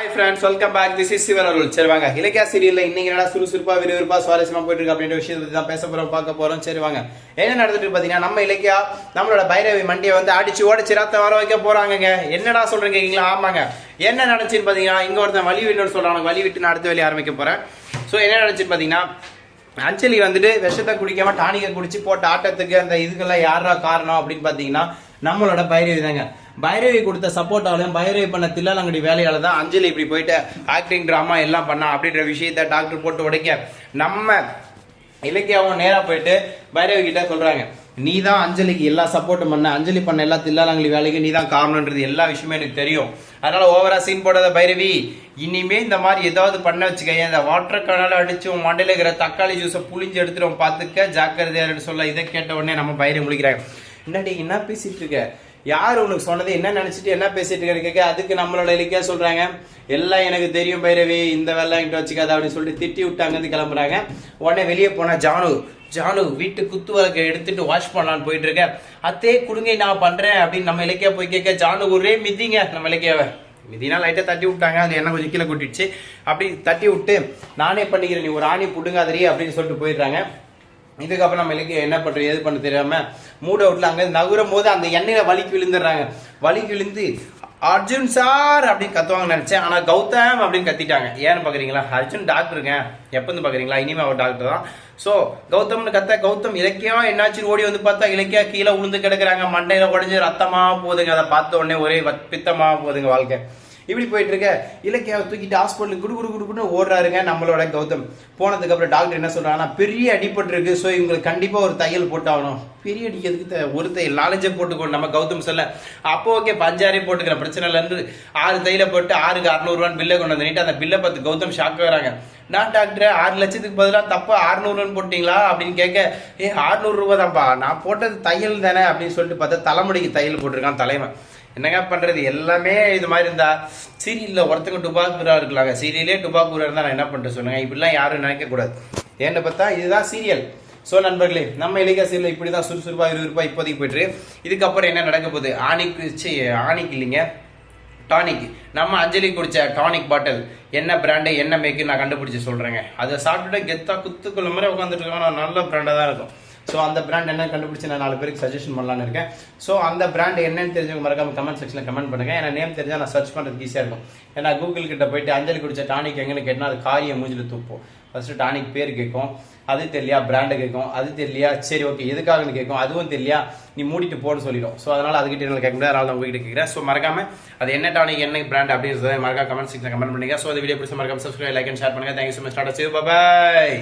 Hi friends welcome back this is Sivan Arul சரி வாங்க. Ilakkiya serial இன்னைக்கு என்னடா சுறுசுறுப்பா விறுவிறுப்பா சுவாரஸ்யமா போயிட்டு இருக்கு அப்படின்ற விஷயத்தை தான் பேச போறோம் பார்க்க போறோம். சரி வாங்க. என்ன நடந்துட்டு பார்த்தீங்கன்னா பாத்தீங்கன்னா நம்ம இலக்கியா நம்மளோட பைரவி மண்டியை வந்து அடிச்சு ஓடிச்சு ரத்த வர வைக்க போறாங்கங்க. என்னடா சொல்றீங்க கேக்கீங்களா ஆமாங்க. என்ன நடந்துச்சுன்னு பாத்தீங்கன்னா இங்க ஒருத்தன் வழி விட்டுன்னு சொல்றாங்க வழி விட்டு நான் அடுத்த வேலையை ஆரம்பிக்க போறேன். ஸோ என்ன நினச்சின்னு பாத்தீங்கன்னா அஞ்சலி வந்துட்டு விஷத்தை குடிக்காம டானிக்கை குடிச்சு போட்ட ஆட்டத்துக்கு அந்த இதுக்கெல்லாம் யாரா காரணம் அப்படின்னு பாத்தீங்கன்னா நம்மளோட பைரவி தாங்க. பைரவி கொடுத்த சப்போர்ட்டாலையும் பைரவி பண்ண தில்லாலங்கடி வேலையால தான் அஞ்சலி இப்படி போயிட்டு ஆக்டிங் ட்ராமா எல்லாம் பண்ணா அப்படின்ற விஷயத்த டாக்டர் போட்டு உடைக்க. நம்ம இலக்கியாவும் நேரா போயிட்டு பைரவி கிட்ட சொல்றாங்க. நீ தான் அஞ்சலிக்கு எல்லா சப்போர்ட்டும் பண்ண அஞ்சலி பண்ண எல்லா தில்லாலங்கடி வேலைக்கு நீ தான் காரணம்ன்றது எல்லா விஷயமே எனக்கு தெரியும். அதனால ஓவரா சீன் போடாத பைரவி. இனிமே இந்த மாதிரி ஏதாவது பண்ண வச்சுக்க இந்த வாட்டர் கனால அடிச்சு உன் மண்டையில இருக்கிற தக்காளி ஜூஸை புளிஞ்சு எடுத்துட்டு பார்த்துக்க ஜாக்கிரதையாருன்னு சொல்ல இதை கேட்ட உடனே நம்ம பைரவி முடிக்கிறாங்க என்னடி என்ன பேசிட்டு இருக்க? யார் உனக்கு சொன்னது? என்ன நினச்சிட்டு என்ன பேசிட்டு இருக்க? கேட்க அதுக்கு நம்மளோட இலக்கியா சொல்கிறாங்க எல்லாம் எனக்கு தெரியும் பைரவி. இந்த வேலை என்கிட்ட வச்சுக்காத அப்படின்னு சொல்லிட்டு திட்டி விட்டாங்கன்னு கிளம்புறாங்க. உடனே வெளியே போனால் ஜானு. ஜானு வீட்டு குத்து வழக்கை எடுத்துட்டு வாஷ் பண்ணலான்னு போயிட்டு இருக்கேன் அத்தே கொடுங்க நான் பண்ணுறேன் அப்படின்னு நம்ம இலக்கியா போய் கேட்க ஜானு ஒரே மிதிங்க. நம்ம இலக்கியாவை. மிதினா லைட்டாக தட்டி விட்டாங்க. அது என்ன கொஞ்சம் கீழே கொட்டிடுச்சு. அப்படி தட்டி விட்டு நானே பண்ணிக்கிறேன். நீ ஒரு ஆணி பிடுங்காதரி அப்படின்னு சொல்லிட்டு போயிடுறாங்க. இதுக்கப்புறம் நம்ம இலக்கியம் என்ன பண்றது எது பண்ண தெரியாம மூட் அவுட்ல அங்க நகரும் போது அந்த எண்ணெயில வலிக்கு விழுந்துடுறாங்க. வலிக்கு விழுந்து அர்ஜுன் சார் அப்படின்னு கத்துவாங்க நினைச்சேன். ஆனா கௌதம் அப்படின்னு கத்திட்டாங்க. ஏன்னு பாக்குறீங்களா? அர்ஜுன் டாக்டருங்க எப்ப பார்க்குறீங்களா பாக்குறீங்களா? இனிமே அவர் டாக்டர் தான். சோ கௌதம்னு கத்த கௌதம் இலக்கியம் என்னாச்சு ஓடி வந்து பார்த்தா இலக்கியா கீழே உளுந்து கிடக்குறாங்க. மண்டையில உடஞ்சு ரத்தமா போகுதுங்க அதை பார்த்த உடனே ஒரே பித்தமாக பித்தமா போகுதுங்க வாழ்க்கை. இப்படி போயிட்டு இருக்க இலக்கியாவை தூக்கிட்டு ஹாஸ்பிட்டலுக்கு குடு குடு குடுக்குன்னு ஓடுறாருங்க நம்மளோட கௌதம். போனதுக்கு அப்புறம் டாக்டர் என்ன சொல்றாங்கன்னா பெரிய அடிபட்டு இருக்கு ஸோ இவங்களுக்கு கண்டிப்பா ஒரு தையல் போட்டாகணும். பெரிய அடிக்கிறதுக்கு த- ஒரு தையல் நாலஞ்சே போட்டுக்கோ நம்ம கௌதம் சொல்ல. அப்போ ஓகே பஞ்சாரே போட்டுக்கிறேன் பிரச்சனை இல்லைன்னு ஆறு தையில போட்டு ஆறுக்கு அறுநூறுவான்னு பில்லை கொண்டு வந்துட்டு அந்த பில்லை பார்த்து கௌதம் ஷாக் வராங்க. நான் டாக்டர் ஆறு லட்சத்துக்கு பதிலாக தப்பா அறுநூறுன்னு போட்டீங்களா? அப்படின்னு கேட்க ஏ அறுநூறு ரூபா தான்ப்பா நான் போட்டது தையல் தானே அப்படின்னு சொல்லிட்டு பார்த்தா தலைமுடிக்கு தையல் போட்டிருக்கான் தலைவன். என்னங்க பண்றது? எல்லாமே இது மாதிரி இருந்தா சீரியல்ல ஒருத்தங்க டுபாக்கூரா இருக்கலாங்க சீரியலே டுபாக்கூரா இருந்தா நான் என்ன பண்றது சொல்லுங்க. இப்படிலாம் யாரும் நினைக்க கூடாது ஏன்னு பார்த்தா இதுதான் சீரியல். ஸோ நண்பர்களே நம்ம இலக்கிய சீரியல் இப்படி தான் சுறுசுறுப்பா இருபது இப்போதைக்கு போயிட்டு இதுக்கப்புறம் என்ன நடக்க போகுது? ஆணிக்கு ஆணிக்கு இல்லைங்க. டானிக். நம்ம அஞ்சலி குடிச்ச டானிக் பாட்டில். என்ன பிராண்டு என்ன மேக்கு நான் கண்டுபிடிச்சி சொல்றேங்க. அதை சாப்பிட்டுட்டு கெத்தா குத்துக்குள்ள மாதிரி உட்காந்துட்டு இருக்கோம் நல்ல பிராண்டாக தான் இருக்கும். ஸோ அந்த பிராண்ட் என்ன கண்டுபிடிச்சு நான் நாலு பேருக்கு சஜஷன் பண்ணலான்னு இருக்கேன். ஸோ அந்த பிராண்ட் என்னன்னு தெரிஞ்சவங்க மறக்காம கமெண்ட் செக்ஷனில் கமெண்ட் பண்ணுங்கள் ஏன்னா நேம் தெரிஞ்சால் நான் சர்ச் பண்ணுறதுக்கு ஈஸியாக இருக்கும். ஏன்னா கூகுள் கிட்ட போயிட்டு அஞ்சலி குடிச்ச டானிக் எங்கன்னு கேட்டால் அது காரியம் மூஞ்சில் தூப்போம் ஃபஸ்ட்டு டானிக் பேர் கேட்கும். அது தெரியலையா? பிராண்டு கேட்கும். அது தெரியலையா? சரி ஓகே எதுக்காகன்னு கேட்கும். அதுவும் தெரியலையா? நீ மூடிட்டு போன்னு சொல்லிடும். ஸோ அதனால் அதுக்கிட்ட எங்களுக்கு கேட்க முடியாது. அதனால் நான் உங்ககிட்ட கேட்குறேன். ஸோ மறக்காம அது என்ன டானிக் என்ன பிராண்ட் அப்படின்றத மறக்காம கமெண்ட் செக்ஷன் கமெண்ட் பண்ணுங்க. ஸோ அந்த வீடியோ பிடிச்ச மறக்காம சப்ஸ்கிரைப் லைக் அண்ட் ஷேர் பண்ணுங்க. Thank you so much tata save bye